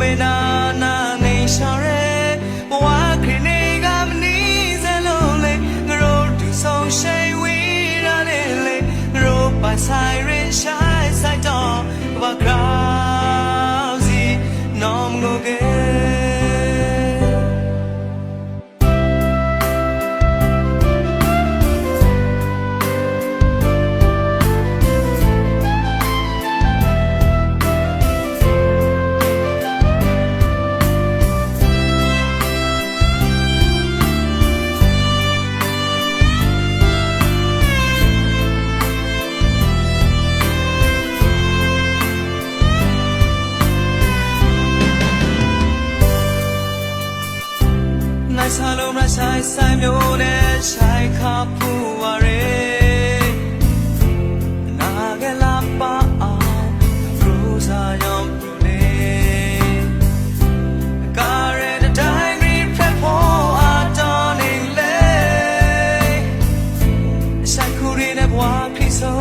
မေနာနာနေရှာရဲဘဝခရနေကမနီးစလုံးလေးငရိုတူဆောင်ရှိဝီရနေလေငရိုပါဆိုင်ရင်ရှိုင်းဆိုင်တော့ဘာက စားလုံးမဆိုင်ဆိုင်မျိုးနဲ့ဆိုင်ခါပူပါရဲနာကလာပါအောင်ဘရူစာယောင်ဘရူနေ Car and a diary prep for our darling lay ဆို